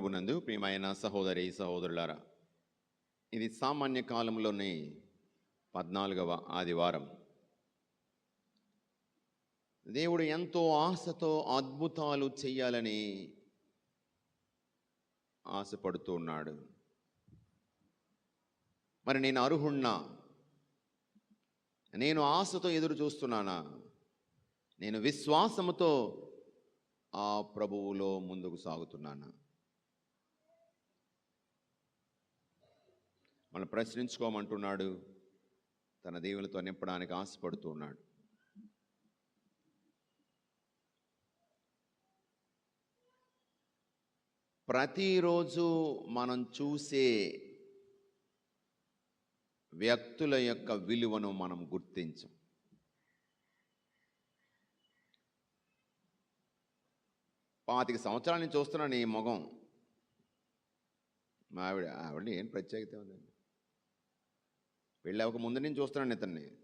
ప్రభునందు ప్రియమైన సహోదరి సహోదరులారా ఇది సామాన్య కాలంలోని పద్నాలుగవ ఆదివారం. దేవుడు ఎంతో ఆశతో అద్భుతాలు చెయ్యాలని ఆశపడుతూ ఉన్నాడు. మరి నేను అర్హుణ్ణా? నేను ఆశతో ఎదురు చూస్తున్నానా? నేను విశ్వాసముతో ఆ ప్రభువులో ముందుకు సాగుతున్నానా? మనం ప్రశ్నించుకోమంటున్నాడు. తన దేవులతో నింపడానికి ఆశపడుతూ ఉన్నాడు. ప్రతిరోజు మనం చూసే వ్యక్తుల యొక్క విలువను మనం గుర్తించం. పాతిక సంవత్సరాల నుంచి చూస్తున్నాను ఈ మొగం. మా ఆవిడ ఆవిడ ఏం ప్రత్యేకత ఉందండి? పెళ్ళి ఒక ముందు నుంచి చూస్తున్నాను ఇతన్ని.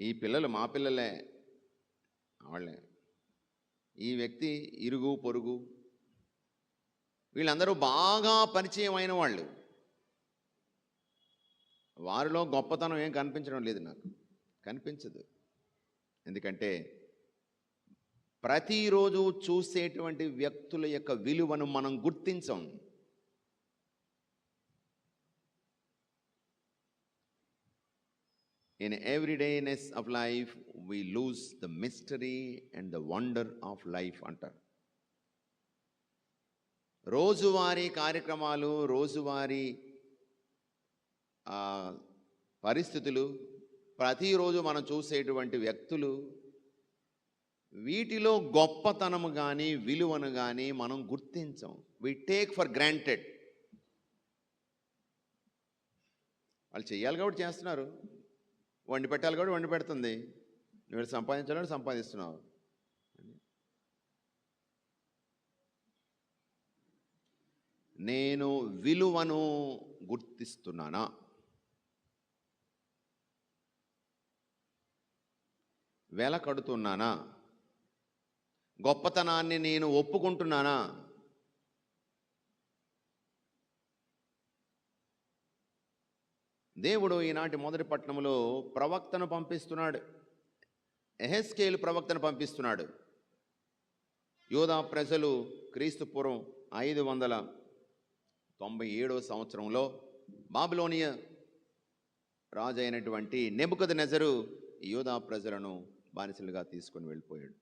ఈ పిల్లలు మా పిల్లలే. వాళ్ళే. ఈ వ్యక్తి ఇరుగు పొరుగు. వీళ్ళందరూ బాగా పరిచయం అయిన వాళ్ళు. వారిలో గొప్పతనం ఏం కనిపించడం లేదు నాకు. కనిపించదు. ఎందుకంటే ప్రతిరోజు చూసేటువంటి వ్యక్తుల యొక్క విలువను మనం గుర్తించం. In everydayness of life we lose the mystery and the wonder of life అంటారు. రోజువారీ కార్యక్రమాలు రోజువారీ పరిస్థితులు ప్రతిరోజు మనం చూసేటువంటి వ్యక్తులు వీటిలో గొప్పతనము కానీ విలువను కానీ మనం గుర్తించం. వి టేక్ ఫర్ గ్రాంటెడ్ వాళ్ళు చేయాలి కాబట్టి చేస్తున్నారు. వండి పెట్టాలి కూడా వండి పెడుతుంది. నువ్వు సంపాదించాలని సంపాదిస్తున్నావు. నేను విలువను గుర్తిస్తున్నానా? వెల కడుతున్నానా? గొప్పతనాన్ని నేను ఒప్పుకుంటున్నానా? దేవుడు ఈనాటి మొదటి పట్టణంలో ప్రవక్తను పంపిస్తున్నాడు. ఎహెస్కేలు ప్రవక్తను పంపిస్తున్నాడు. యోధా ప్రజలు క్రీస్తు పూర్వం ఐదు వందల తొంభై ఏడవ సంవత్సరంలో బాబులోనియ రాజు అయినటువంటి నెబుకద నెజరు యోధా ప్రజలను బానిసలుగా తీసుకొని వెళ్ళిపోయాడు.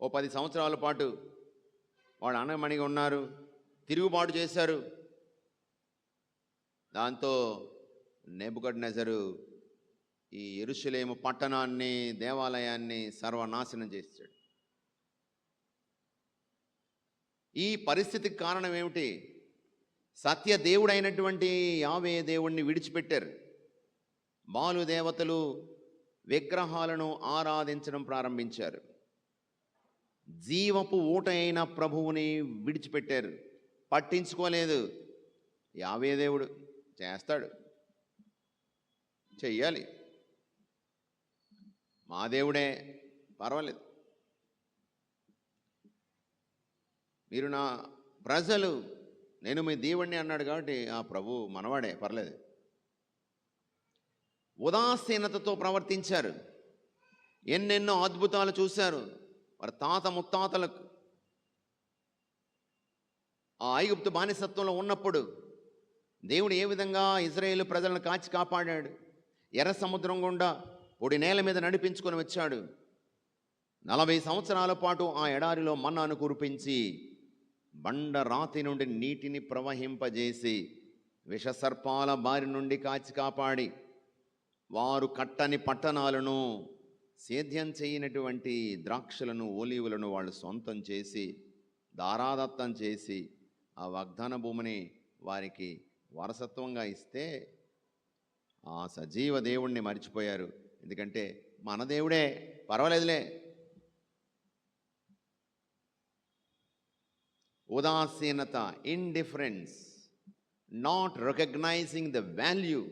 ఓ పది సంవత్సరాల పాటు వాళ్ళు అనమణిగా ఉన్నారు తిరుగుబాటు చేశారు. దాంతో నెబుకడ్ నెజరు ఈ ఎరుషలేము పట్టణాన్ని దేవాలయాన్ని సర్వనాశనం చేశాడు. ఈ పరిస్థితికి కారణం ఏమిటి? సత్య దేవుడైనటువంటి యావే దేవుణ్ణి విడిచిపెట్టారు. బాలు దేవతలు విగ్రహాలను ఆరాధించడం ప్రారంభించారు. జీవపు ఊట అయిన ప్రభువుని విడిచిపెట్టారు. పట్టించుకోలేదు. యావే దేవుడు చేస్తాడు. చెయ్యాలి. మా దేవుడే పర్వాలేదు. మీరు నా ప్రజలు నేను మీ దేవుణ్ణి అన్నాడు కాబట్టి ఆ ప్రభు మనవాడే పర్లేదు. ఉదాసీనతతో ప్రవర్తించారు. ఎన్నెన్నో అద్భుతాలు చూశారు. వారి తాత ముత్తాతలకు. ఆ ఐగుప్తు బానిసత్వంలో ఉన్నప్పుడు దేవుడు ఏ విధంగా ఇజ్రాయేల్ ప్రజలను కాచి కాపాడాడు? ఎర్ర సముద్రం గుండా పొడి నేల మీద నడిపించుకొని వచ్చాడు. నలభై సంవత్సరాల పాటు ఆ ఎడారిలో మన్నాను కురిపించి బండ రాతి నుండి నీటిని ప్రవహింపజేసి విషసర్పాల బారి నుండి కాచి కాపాడి వారు కట్టని పట్టణాలను సేద్యం చేయనటువంటి ద్రాక్షలను ఓలీవులను వాళ్ళు సొంతం చేసి దారాదత్తం చేసి ఆ వాగ్దాన భూమిని వారికి వారసత్వంగా ఇస్తే ఆ సజీవ దేవుణ్ణి మర్చిపోయారు. ఎందుకంటే మన దేవుడే పర్వాలేదులే. ఉదాసీనత indifference not recognizing the value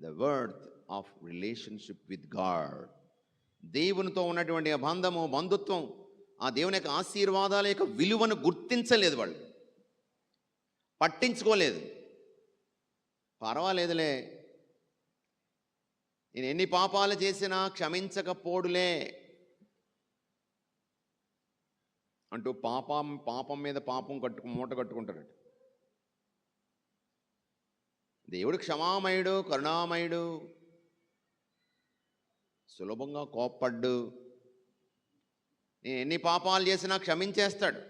the worth of relationship with God దేవునితో ఉన్నటువంటి ఆ బంధము బంధుత్వం ఆ దేవుని యొక్క ఆశీర్వాదాల యొక్క విలువను గుర్తించలేదు వాళ్ళు. పట్టించుకోలేదు. పర్వాలేదులే. నేను ఎన్ని పాపాలు చేసినా క్షమించకపోడులే. అంటూ పాపం పాపం మీద పాపం కట్టుకు మూట కట్టుకుంటారట. దేవుడు క్షమామయుడు కరుణామయుడు సులభంగా కోప్పడ్డు. నేను ఎన్ని పాపాలు చేసినా క్షమించేస్తాడు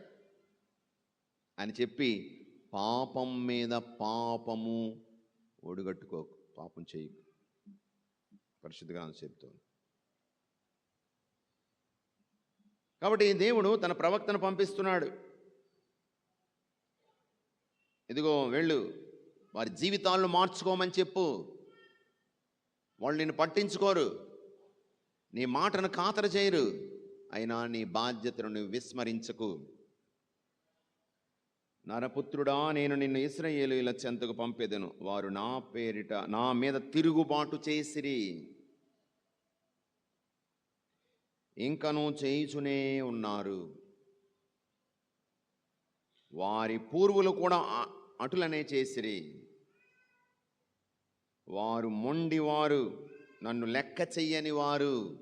అని చెప్పి పాపం మీద పాపము ఒడిగట్టుకోకు పాపం చేయకు. పరిశుద్ధ గ్రంథం చెప్తోంది. కాబట్టి దేవుడు తన ప్రవక్తను పంపిస్తున్నాడు. ఇదిగో వెళ్ళు వారి జీవితాలను మార్చుకోమని చెప్పు. వాళ్ళు నిన్ను పట్టించుకోరు. నీ మాటను ఖాతర చేయరు. అయినా నీ బాధ్యతను నువ్వు విస్మరించకు. నరపుత్రుడా నేను నిన్ను ఇస్రాయేలీల చెంతకు పంపెదను. వారు నా పేరిట నా మీద తిరుగుబాటు చేసిరి. ఇంకను చేయుచునే ఉన్నారు. వారి పూర్వులు కూడా అటులనే చేసిరి. వారు మొండివారు నన్ను లెక్క చెయ్యని వారు.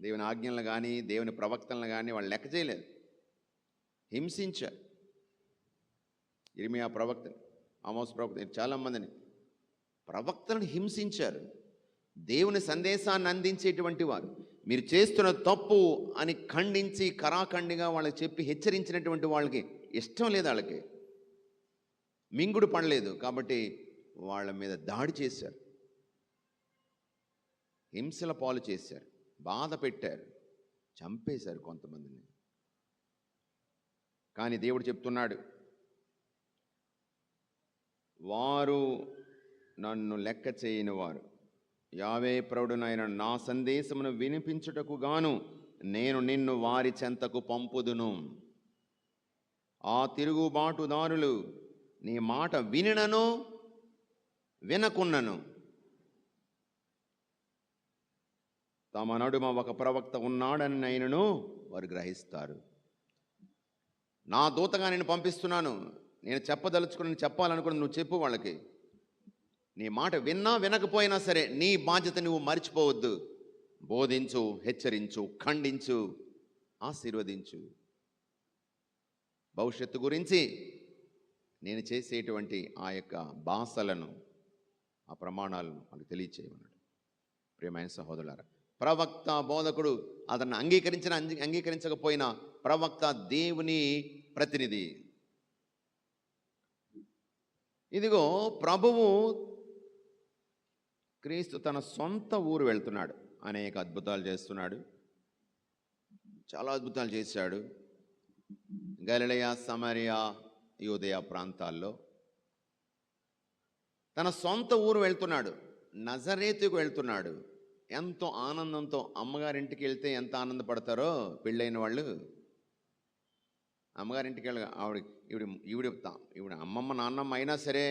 దేవుని ఆజ్ఞలను కానీ దేవుని ప్రవక్తలను కానీ వాళ్ళు లెక్క చేయలేదు. హింసించారు ఇరిమియా ప్రవక్త ఆమోస్ ప్రవక్త చాలామందిని ప్రవక్తలను హింసించారు. దేవుని సందేశాన్ని అందించేటువంటి వారు. మీరు చేస్తున్న తప్పు అని ఖండించి కరాఖండిగా వాళ్ళకి చెప్పి హెచ్చరించినటువంటి వాళ్ళకి ఇష్టం లేదు వాళ్ళకి. మింగుడు పడలేదు కాబట్టి వాళ్ళ మీద దాడి చేశారు. హింసల పాలు చేశారు. బాధ పెట్టారు. చంపేశారు కొంతమందిని. కానీ దేవుడు చెప్తున్నాడు వారు నన్ను లెక్క చేయని వారు. యావే ప్రౌఢునైన నా సందేశమును వినిపించుటకు గాను నేను నిన్ను వారి చెంతకు పంపుదును. ఆ తిరుగుబాటుదారులు నీ మాట వినినను వినకున్నను. తమ నడుమ ఒక ప్రవక్త ఉన్నాడని అయినను వారు గ్రహిస్తారు. నా దూతగా నేను పంపిస్తున్నాను. నేను చెప్పదలుచుకుని చెప్పాలనుకుని నువ్వు చెప్పు వాళ్ళకి. నీ మాట విన్నా వినకపోయినా సరే నీ బాధ్యత నువ్వు మర్చిపోవద్దు. బోధించు హెచ్చరించు ఖండించు ఆశీర్వదించు. భవిష్యత్తు గురించి నేను చేసేటువంటి ఆ యొక్క భాషలను ఆ ప్రమాణాలను మనకు తెలియచేయమన్నాడు. ప్రియమైన సహోదరులారా ప్రవక్త బోధకుడు అతన్ని అంగీకరించిన అంగీకరించకపోయినా ప్రవక్త దేవుని ప్రతినిధి. ఇదిగో ప్రభువు క్రీస్తు తన సొంత ఊరు వెళ్తున్నాడు. అనేక అద్భుతాలు చేస్తున్నాడు. చాలా అద్భుతాలు చేశాడు. గలిలయ సమరియా యోదయ ప్రాంతాల్లో తన సొంత ఊరు వెళ్తున్నాడు. నజరేతుకు వెళ్తున్నాడు. ఎంతో ఆనందంతో అమ్మగారింటికి వెళ్తే ఎంత ఆనందపడతారో? పెళ్ళైన వాళ్ళు అమ్మగారింటికి వెళ్ళ ఆవిడ ఈవిడ ఈవిడ ఈవిడ అమ్మమ్మ నాన్నమ్మ అయినా సరే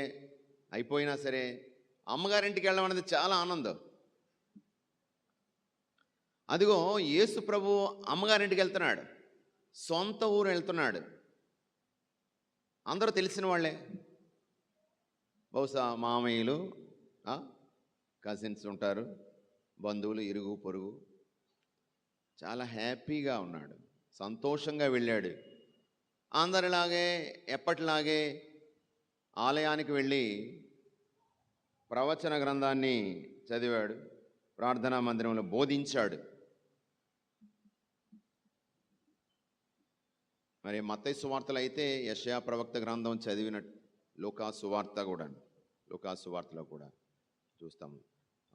అయిపోయినా సరే అమ్మగారింటికి వెళ్ళడం అనేది చాలా ఆనందం. అదిగో యేసు ప్రభు అమ్మగారింటికి వెళ్తున్నాడు సొంత ఊరు వెళ్తున్నాడు. అందరూ తెలిసిన వాళ్ళే. బహుశా మామయ్యలు కజిన్స్ ఉంటారు బంధువులు ఇరుగు పొరుగు. చాలా హ్యాపీగా ఉన్నాడు. సంతోషంగా వెళ్ళాడు. అందరిలాగే ఎప్పటిలాగే ఆలయానికి వెళ్ళి ప్రవచన గ్రంథాన్ని చదివాడు ప్రార్థనా మందిరంలో బోధించాడు. మరి మత్తయి సువార్తలు అయితే యషయా ప్రవక్త గ్రంథం చదివినట్టు లోకా సువార్త కూడా లోకా సువార్తలో కూడా చూస్తాము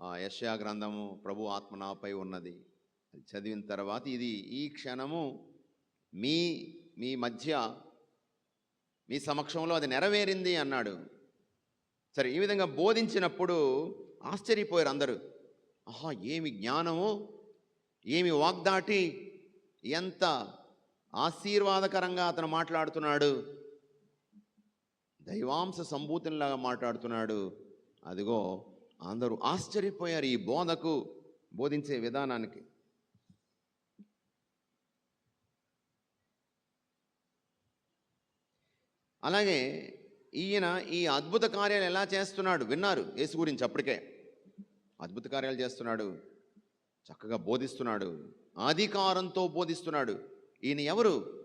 ఆ యషయా గ్రంథము ప్రభు ఆత్మ నాపై ఉన్నది. అది చదివిన తర్వాత ఇది ఈ క్షణము మీ మీ మధ్య మీ సమక్షంలో అది నెరవేరింది అన్నాడు. సరే ఈ విధంగా బోధించినప్పుడు ఆశ్చర్యపోయారు అందరూ. ఆహా ఏమి జ్ఞానము ఏమి వాగ్దాటి ఎంత ఆశీర్వాదకరంగా అతను మాట్లాడుతున్నాడు. దైవాంశ సంభూతినిలాగా మాట్లాడుతున్నాడు. అదిగో అందరూ ఆశ్చర్యపోయారు ఈ బోధకు బోధించే విధానానికి. అలాగే ఈయన ఈ అద్భుత కార్యాలు ఎలా చేస్తున్నాడు? విన్నారు యేసు గురించి అప్పటికే. అద్భుత కార్యాలు చేస్తున్నాడు. చక్కగా బోధిస్తున్నాడు. అధికారంతో బోధిస్తున్నాడు. ఈయన ఎవరు?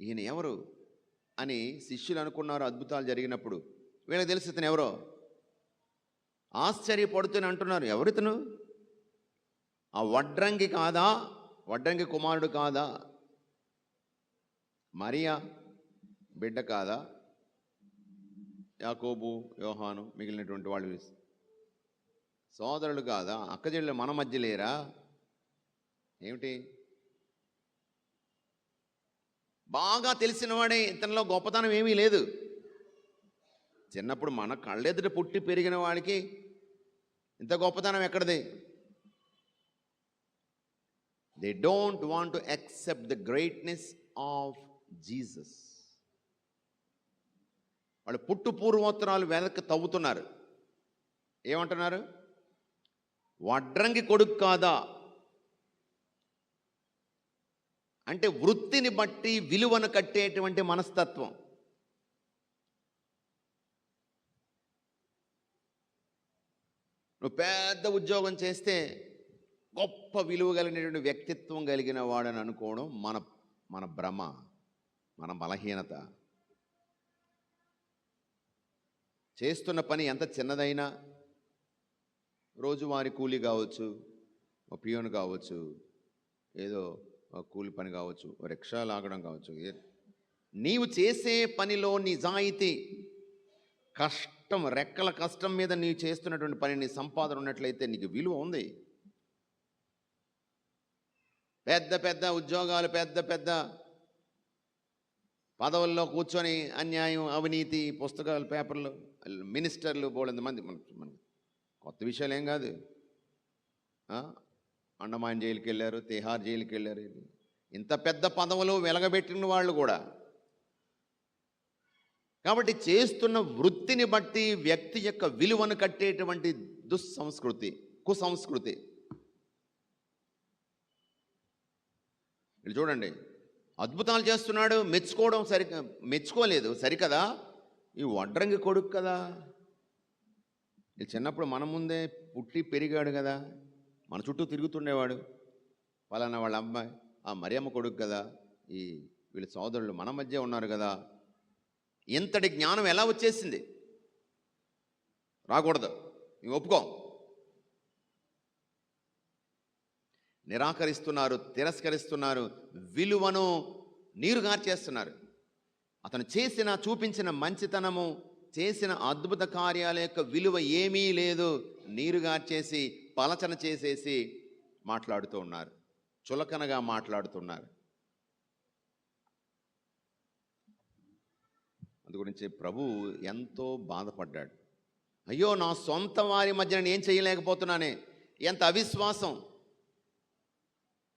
ఈయన ఎవరు? అని శిష్యులు అనుకున్నారు అద్భుతాలు జరిగినప్పుడు. వీళ్ళకి తెలిసి ఇతను ఎవరో? ఆశ్చర్యపడుతూనే అంటున్నారు. ఎవరితను? ఆ వడ్రంగి కాదా? వడ్రంగి కుమారుడు కాదా? మరియా బిడ్డ కాదా? యాకోబు యోహాను మిగిలినటువంటి వాళ్ళు సోదరులు కాదా? అక్కజెళ్ళు మన మధ్య లేరా? ఏమిటి? బాగా తెలిసినవాడే ఇతనిలో గొప్పతనం ఏమీ లేదు. చిన్నప్పుడు మన కళ్ళెదుట పుట్టి పెరిగిన వాడికి ఇంత గొప్పతనం ఎక్కడది? They don't want to accept the greatness of Jesus. వాళ్ళు పుట్టు పూర్వోత్తరాలు వెనక్కి తవ్వుతున్నారు. ఏమంటున్నారు? వడ్రంగి కొడుకు కాదా? అంటే వృత్తిని బట్టి విలువను కట్టేటువంటి మనస్తత్వం. నువ్వు పెద్ద ఉద్యోగం చేస్తే గొప్ప విలువ కలిగినటువంటి వ్యక్తిత్వం కలిగిన వాడని అనుకోవడం మన మన భ్రమ. మన బలహీనత. చేస్తున్న పని ఎంత చిన్నదైనా రోజువారి కూలీ కావచ్చు ఒక పియోన్ కావచ్చు ఏదో ఒక కూలి పని కావచ్చు రిక్షా లాగడం కావచ్చు. నీవు చేసే పనిలో నిజాయితీ కష్టం రెక్కల కష్టం మీద నీవు చేస్తున్నటువంటి పని నీ సంపాదన ఉన్నట్లయితే నీకు విలువ ఉంది. పెద్ద పెద్ద ఉద్యోగాలు పెద్ద పెద్ద పదవుల్లో కూర్చొని అన్యాయం అవినీతి పుస్తకాలు పేపర్లు మినిస్టర్లు బోళంత మంది మన కొత్త విషయాలు ఏం కాదు. అండమాన్ జైలుకి వెళ్ళారు తిహార్ జైలుకి వెళ్ళారు ఇంత పెద్ద పదవులు వెలగబెట్టిన వాళ్ళు కూడా. కాబట్టి చేస్తున్న వృత్తిని బట్టి వ్యక్తి యొక్క విలువను కట్టేటువంటి దుస్సంస్కృతి కుసంస్కృతి. ఇది చూడండి అద్భుతాలు చేస్తున్నాడు మెచ్చుకోవడం సరి మెచ్చుకోలేదు. సరికదా? ఈ వడ్రంగి కొడుకు కదా. ఈ చిన్నప్పుడు మన ముందే పుట్టి పెరిగాడు కదా. మన చుట్టూ తిరుగుతుండేవాడు. పలానా వాళ్ళ అమ్మాయి ఆ మరియమ్మ కొడుకు కదా. ఈ వీళ్ళ సోదరులు మన మధ్య ఉన్నారు కదా. ఇంతటి జ్ఞానం ఎలా వచ్చేసింది? రాకూడదు. ఇవి ఒప్పుకో. నిరాకరిస్తున్నారు తిరస్కరిస్తున్నారు విలువను నీరుగార్చేస్తున్నారు. అతను చేసిన చూపించిన మంచితనము చేసిన అద్భుత కార్యాల యొక్క విలువ ఏమీ లేదు. నీరుగార్చేసి పలచన చేసేసి మాట్లాడుతూ ఉన్నారు. చులకనగా మాట్లాడుతున్నారు. అందు గురించి ప్రభు ఎంతో బాధపడ్డాడు. అయ్యో నా సొంత వారి మధ్య నేను ఏం చేయలేకపోతున్నానే? ఎంత అవిశ్వాసం!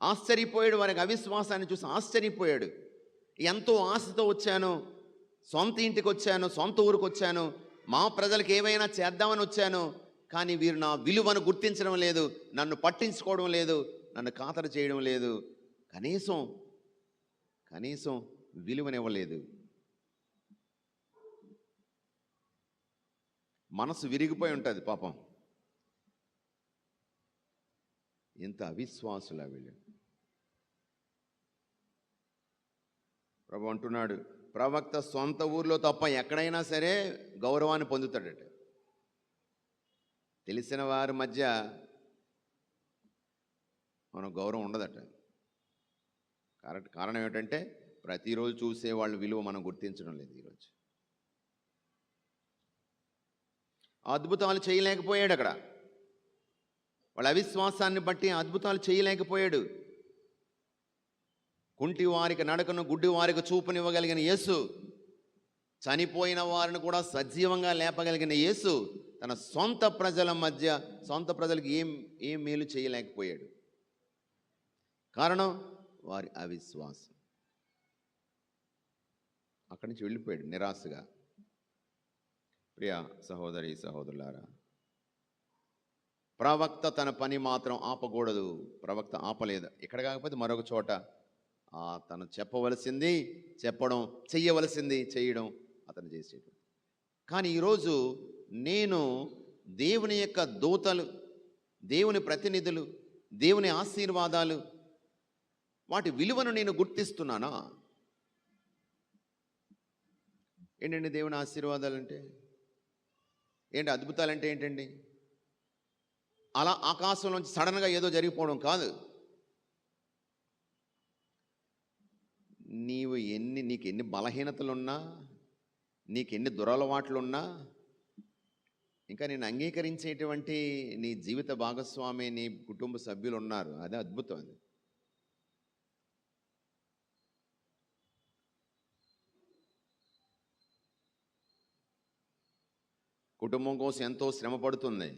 ఆశ్చర్యపోయాడు వారికి అవిశ్వాసాన్ని చూసి ఆశ్చర్యపోయాడు. ఎంతో ఆశతో వచ్చాను సొంత ఇంటికి వచ్చాను సొంత ఊరికి వచ్చాను మా ప్రజలకు ఏమైనా చేద్దామని వచ్చాను కానీ వీరు నా విలువను గుర్తించడం లేదు నన్ను పట్టించుకోవడం లేదు నన్ను ఖాతరు చేయడం లేదు. కనీసం కనీసం విలువనివ్వలేదు. మనసు విరిగిపోయి ఉంటుంది పాపం. ఎంత అవిశ్వాసుల వీళ్ళు. ప్రభు అంటున్నాడు ప్రవక్త సొంత ఊర్లో తప్ప ఎక్కడైనా సరే గౌరవాన్ని పొందుతాడట. తెలిసిన వారి మధ్య మనం గౌరవం ఉండదట. కరెక్ట్ కారణం ఏమిటంటే ప్రతిరోజు చూసే వాళ్ళ విలువ మనం గుర్తించడం లేదు ఈరోజు. అద్భుతాలు చేయలేకపోయాడు అక్కడ. వాళ్ళ అవిశ్వాసాన్ని బట్టి అద్భుతాలు చేయలేకపోయాడు. కుంటి వారికి నడకను గుడ్డి వారికి చూపునివ్వగలిగిన యేసు చనిపోయిన వారిని కూడా సజీవంగా లేపగలిగిన యేసు తన సొంత ప్రజల మధ్య సొంత ప్రజలకు ఏం ఏం మేలు చేయలేకపోయాడు. కారణం? వారి అవిశ్వాసం. అక్కడి నుంచి వెళ్ళిపోయాడు నిరాశగా. ప్రియ సహోదరి సహోదరులారా ప్రవక్త తన పని మాత్రం ఆపకూడదు. ప్రవక్త ఆపలేదు. ఇక్కడ కాకపోతే మరొక చోట తను చెప్పవలసింది చెప్పడం చెయ్యవలసింది చేయడం అతను చేసేది కానీ ఈరోజు నేను దేవుని యొక్క దూతలు దేవుని ప్రతినిధులు దేవుని ఆశీర్వాదాలు వాటి విలువను నేను గుర్తిస్తున్నానా? ఏంటండి దేవుని ఆశీర్వాదాలు అంటే ఏంటి అద్భుతాలంటే ఏంటండి? అలా ఆకాశంలోంచి సడన్గా ఏదో జరిగిపోవడం కాదు. నీవు ఎన్ని నీకు ఎన్ని బలహీనతలున్నా నీకు ఎన్ని దురలవాట్లున్నా ఇంకా నేను అంగీకరించేటువంటి నీ జీవిత భాగస్వామి నీ కుటుంబ సభ్యులు ఉన్నారు అదే అద్భుతం అది. కుటుంబం కోసం ఎంతో శ్రమ పడుతుంది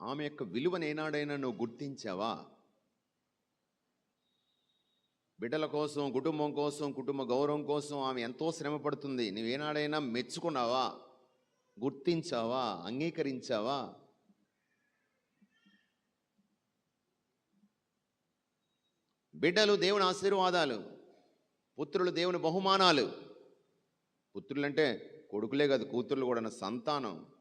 ఆమె యొక్క విలువనేనాడైనా నువ్వు గుర్తించావా? బిడ్డల కోసం కుటుంబం కోసం కుటుంబ గౌరవం కోసం ఆమె ఎంతో శ్రమ పడుతుంది. నువ్వేనాడైనా మెచ్చుకున్నావా? గుర్తించావా? అంగీకరించావా? బిడ్డలు దేవుని ఆశీర్వాదాలు పుత్రులు దేవుని బహుమానాలు. పుత్రులంటే కొడుకులే కాదు కూతుర్లు కూడా నా సంతానం.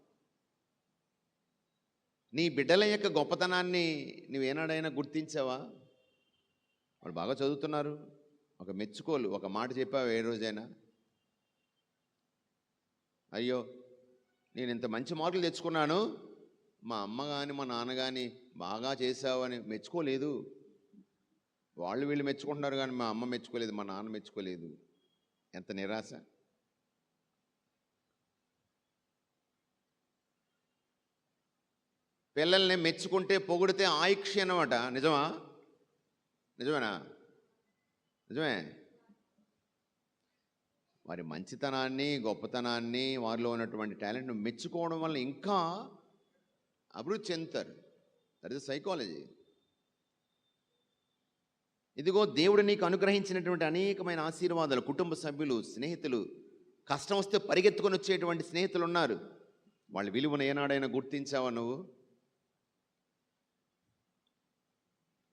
నీ బిడ్డల యొక్క గొప్పతనాన్ని నువ్వేనాడైనా గుర్తించావా? వాళ్ళు బాగా చదువుతున్నారు. ఒక మెచ్చుకోలు ఒక మాట చెప్పావు ఏ రోజైనా? అయ్యో నేను ఇంత మంచి మార్కులు తెచ్చుకున్నాను. మా అమ్మ కానీ మా నాన్న కానీ బాగా చేసావని మెచ్చుకోలేదు. వాళ్ళు వీళ్ళు మెచ్చుకుంటున్నారు కానీ మా అమ్మ మెచ్చుకోలేదు మా నాన్న మెచ్చుకోలేదు. ఎంత నిరాశ. పిల్లల్ని మెచ్చుకుంటే పొగిడితే ఆయుక్షి అనమాట నిజమా? నిజమేనా? నిజమే? వారి మంచితనాన్ని గొప్పతనాన్ని వారిలో ఉన్నటువంటి టాలెంట్ను మెచ్చుకోవడం వల్ల ఇంకా అభివృద్ధి చెందుతారు. దట్ ఇస్ సైకాలజీ ఇదిగో దేవుడు నీకు అనుగ్రహించినటువంటి అనేకమైన ఆశీర్వాదాలు కుటుంబ సభ్యులు స్నేహితులు. కష్టం వస్తే పరిగెత్తుకొని వచ్చేటువంటి స్నేహితులు ఉన్నారు. వాళ్ళ విలువను ఏనాడైనా గుర్తించావా నువ్వు?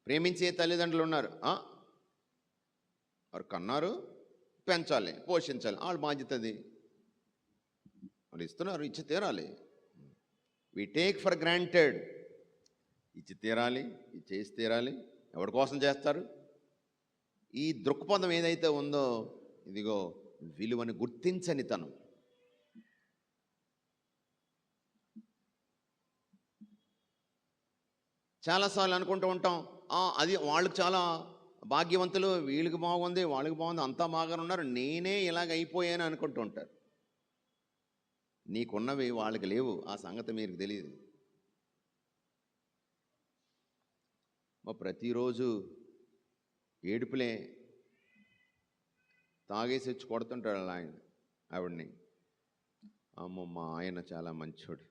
ప్రేమించే తల్లిదండ్రులు ఉన్నారు. వారు కన్నారు పెంచాలి పోషించాలి వాళ్ళ బాధ్యత అది. వాళ్ళు ఇస్తున్నారు ఇచ్చి తీరాలి. వి టేక్ ఫర్ గ్రాంటెడ్ ఇచ్చి తీరాలి ఇది చేసి తీరాలి. ఎవరి కోసం చేస్తారు? ఈ దృక్పథం ఏదైతే ఉందో ఇదిగో విలువని గుర్తించని తనం. చాలాసార్లు అనుకుంటూ ఉంటాం అది వాళ్ళకి చాలా భాగ్యవంతులు వీళ్ళకి బాగుంది వాళ్ళకి బాగుంది అంతా బాగానే ఉన్నారు. నేనే ఇలాగ అయిపోయాను అనుకుంటూ ఉంటారు. నీకున్నవి వాళ్ళకి లేవు. ఆ సంగతి మీకు తెలియదు మా ప్రతిరోజు ఏడుపులే తాగేసి వచ్చి కొడుతుంటాడు అలా ఆయన ఆవిడ్ని. అమ్మమ్మ మా ఆయన చాలా మంచోడు.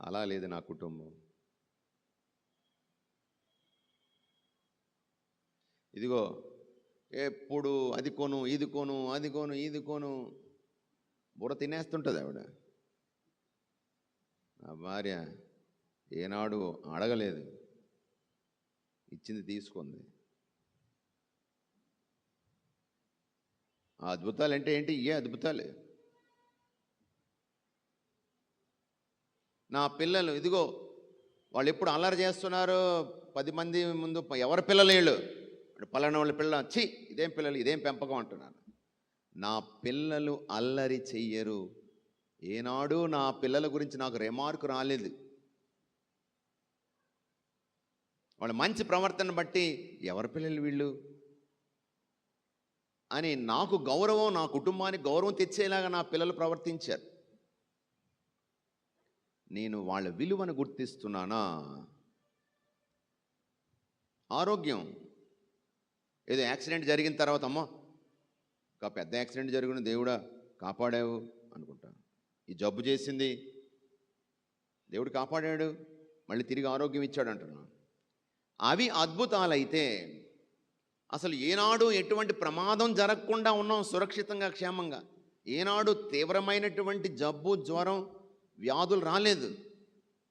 అలా లేదు నా కుటుంబం. ఇదిగో ఎప్పుడు అది కొను ఇది కొను అది కొను ఇది కొను. బుర్ర తినేస్తుంటుంది ఆవిడ. నా భార్య ఏనాడు అడగలేదు. ఇచ్చింది తీసుకుంది. ఆ అద్భుతాలు అంటే ఏంటి? ఏ అద్భుతాలు? నా పిల్లలు ఇదిగో వాళ్ళు ఎప్పుడు అల్లరి చేస్తున్నారు పది మంది ముందు ఎవరి పిల్లలు వీళ్ళు? ఇప్పుడు పలానా వాళ్ళ పిల్ల ఛీ ఇదేం పిల్లలు ఇదేం పెంపకం అంటున్నాను. నా పిల్లలు అల్లరి చెయ్యరు. ఏనాడు నా పిల్లల గురించి నాకు రిమార్క్ రాలేదు. వాళ్ళ మంచి ప్రవర్తన బట్టి ఎవరి పిల్లలు వీళ్ళు? అని నాకు గౌరవం నా కుటుంబానికి గౌరవం తెచ్చేలాగా నా పిల్లలు ప్రవర్తించారు. నేను వాళ్ళ విలువను గుర్తిస్తున్నానా? ఆరోగ్యం ఏదో యాక్సిడెంట్ జరిగిన తర్వాత అమ్మో ఒక పెద్ద యాక్సిడెంట్ జరిగిన దేవుడా కాపాడావు అనుకుంటా ఈ జబ్బు చేసింది దేవుడు కాపాడాడు మళ్ళీ తిరిగి ఆరోగ్యం ఇచ్చాడు అంటున్నాను అవి అద్భుతాలైతే అసలు ఏనాడు ఎటువంటి ప్రమాదం జరగకుండా ఉన్నాం సురక్షితంగా క్షేమంగా. ఏనాడు తీవ్రమైనటువంటి జబ్బు జ్వరం వ్యాధులు రాలేదు.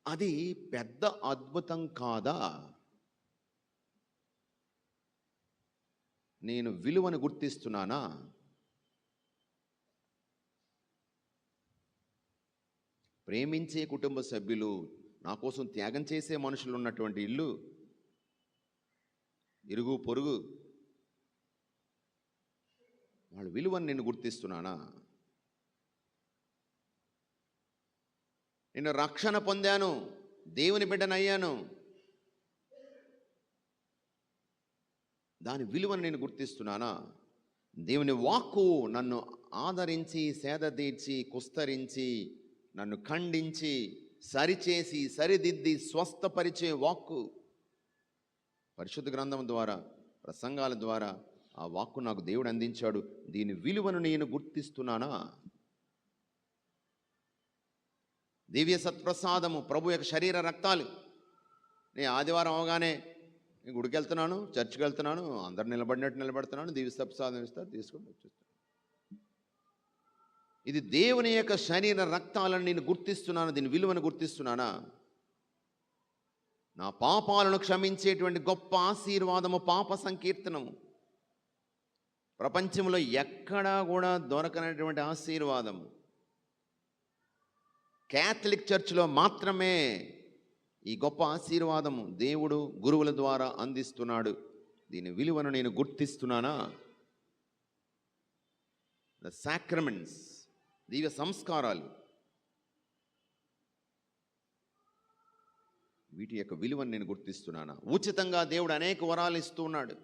అది పెద్ద అద్భుతం కాదా? నేను విలువను గుర్తిస్తున్నానా? ప్రేమించే కుటుంబ సభ్యులు నా కోసం త్యాగం చేసే మనుషులు ఉన్నటువంటి ఇల్లు ఇరుగు పొరుగు వాళ్ళ విలువను నేను గుర్తిస్తున్నానా? నేను రక్షణ పొందాను దేవుని బిడ్డనయ్యాను. దాని విలువను నేను గుర్తిస్తున్నానా? దేవుని వాక్కు నన్ను ఆదరించి సేద తీర్చి కుస్తరించి నన్ను ఖండించి సరిచేసి సరిదిద్ది స్వస్థపరిచే వాక్కు. పరిశుద్ధ గ్రంథం ద్వారా ప్రసంగాల ద్వారా ఆ వాక్కు నాకు దేవుడు అందించాడు. దీని విలువను నేను గుర్తిస్తున్నానా? దివ్య సత్ప్రసాదము ప్రభు యొక్క శరీర రక్తాలు. నేను ఆదివారం అవగానే నేను గుడికి వెళ్తున్నాను చర్చికి వెళ్తున్నాను అందరు నిలబడినట్టు నిలబడుతున్నాను దివ్య సత్ప్రసాదం ఇస్తా తీసుకొని వచ్చేస్తాను. ఇది దేవుని యొక్క శరీర రక్తాలను నేను గుర్తిస్తున్నాను దీని విలువను గుర్తిస్తున్నానా? నా పాపాలను క్షమించేటువంటి గొప్ప ఆశీర్వాదము పాప సంకీర్తనము. ప్రపంచంలో ఎక్కడా కూడా దొరకనటువంటి ఆశీర్వాదము. క్యాథలిక్ చర్చ్లో మాత్రమే ఈ గొప్ప ఆశీర్వాదము దేవుడు గురువుల ద్వారా అందిస్తున్నాడు. దీని విలువను నేను గుర్తిస్తున్నానా? ద సాక్రమెంట్స్ దివ్య సంస్కారాలు. వీటి యొక్క విలువను నేను గుర్తిస్తున్నానా? ఉచితంగా దేవుడు అనేక వరాలు ఇస్తున్నాడు.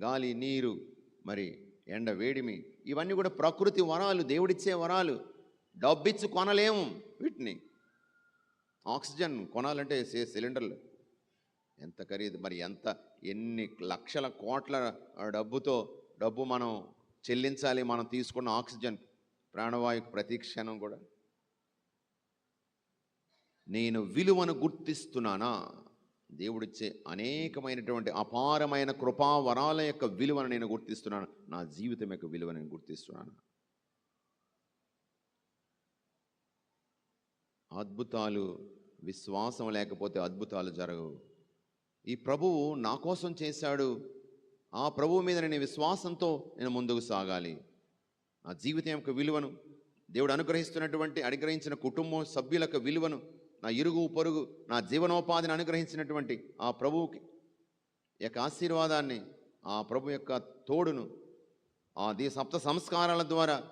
గాలి నీరు మరి ఎండ వేడిమి ఇవన్నీ కూడా ప్రకృతి వరాలు దేవుడిచ్చే వరాలు. డబ్బిచ్చి కొనలేము వీటిని. ఆక్సిజన్ కొనాలంటే సే సిలిండర్లు. ఎంత ఖరీదు మరి ఎంత ఎన్ని లక్షల కోట్ల డబ్బుతో డబ్బు మనం చెల్లించాలి మనం తీసుకున్న ఆక్సిజన్ ప్రాణవాయుకు ప్రతి క్షణం కూడా. నేను విలువను గుర్తిస్తున్నానా? దేవుడిచ్చే అనేకమైనటువంటి అపారమైన కృపావరాల యొక్క విలువను నేను గుర్తిస్తున్నాను. నా జీవితం యొక్క విలువను నేను గుర్తిస్తున్నాను. అద్భుతాలు విశ్వాసం లేకపోతే అద్భుతాలు జరగవు. ఈ ప్రభువు నా కోసం చేశాడు. ఆ ప్రభువు మీద నేను విశ్వాసంతో నేను ముందుకు సాగాలి. నా జీవితం యొక్క విలువను దేవుడు అనుగ్రహిస్తున్నటువంటి అనుగ్రహించిన కుటుంబం సభ్యుల యొక్క విలువను నా ఇరుగు పొరుగు నా జీవనోపాధిని అనుగ్రహించినటువంటి ఆ ప్రభువుకి యొక్క ఆశీర్వాదాన్ని ఆ ప్రభు యొక్క తోడును ఆ దీ సప్త సంస్కారాల ద్వారా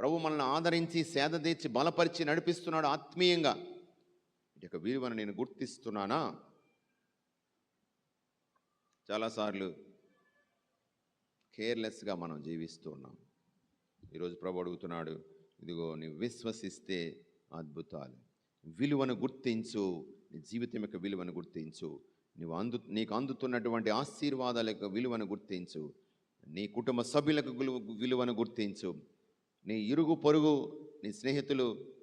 ప్రభు మనల్ని ఆదరించి సేద తీర్చి బలపరిచి నడిపిస్తున్నాడు ఆత్మీయంగా. ఈ యొక్క విలువను నేను గుర్తిస్తున్నానా? చాలాసార్లు కేర్లెస్గా మనం జీవిస్తూ ఉన్నాం. ఈరోజు ప్రభు అడుగుతున్నాడు ఇదిగో నీవు విశ్వసిస్తే అద్భుతాలు. విలువను గుర్తించు. నీ జీవితం యొక్క విలువను గుర్తించు. నీవు అందు నీకు అందుతున్నటువంటి ఆశీర్వాదాల యొక్క విలువను గుర్తించు. నీ కుటుంబ సభ్యులకు విలువను గుర్తించు. నీ ఇరుగు పొరుగు నీ స్నేహితులు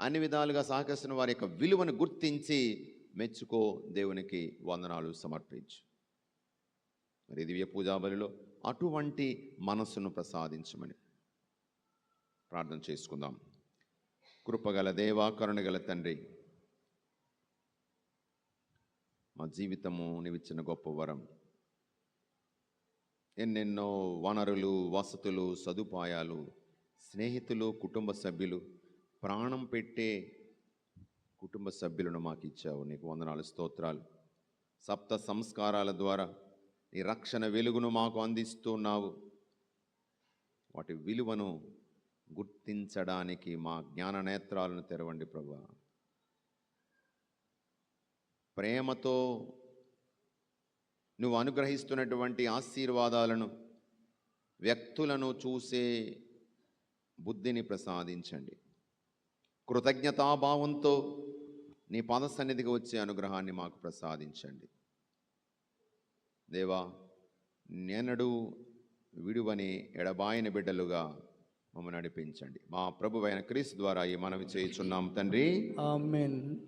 అన్ని విధాలుగా సహకరిస్తున్న వారి యొక్క విలువను గుర్తించి మెచ్చుకో దేవునికి వందనాలు సమర్పించు. మరి దివ్య పూజాబలిలో అటువంటి మనస్సును ప్రసాదించమని ప్రార్థన చేసుకుందాం. కృపగల దేవా కరుణగల తండ్రి మా జీవితము నీవిచ్చిన గొప్ప వరం. ఎన్నెన్నో వనరులు వసతులు సదుపాయాలు స్నేహితులు కుటుంబ సభ్యులు ప్రాణం పెట్టే కుటుంబ సభ్యులను మాకు ఇచ్చావు. నీకు వందనాలు స్తోత్రాలు. సప్త సంస్కారాల ద్వారా నీ రక్షణ వెలుగును మాకు అందిస్తున్నావు. వాటి విలువను గుర్తించడానికి మా జ్ఞాన నేత్రాలను తెరవండి ప్రభా. ప్రేమతో నువ్వు అనుగ్రహిస్తున్నటువంటి ఆశీర్వాదాలను వ్యక్తులను చూసే బుద్ధిని ప్రసాదించండి. కృతజ్ఞతాభావంతో నీ పద సన్నిధికి వచ్చే అనుగ్రహాన్ని మాకు ప్రసాదించండి. దేవా నేనడు విడువని ఎడబాయిన బిడ్డలుగా మమ్మల్ని నడిపించండి. మా ప్రభు అయిన క్రీస్తు ద్వారా ఈ మనవి చేయుచున్నాం తండ్రి. ఆమెన్.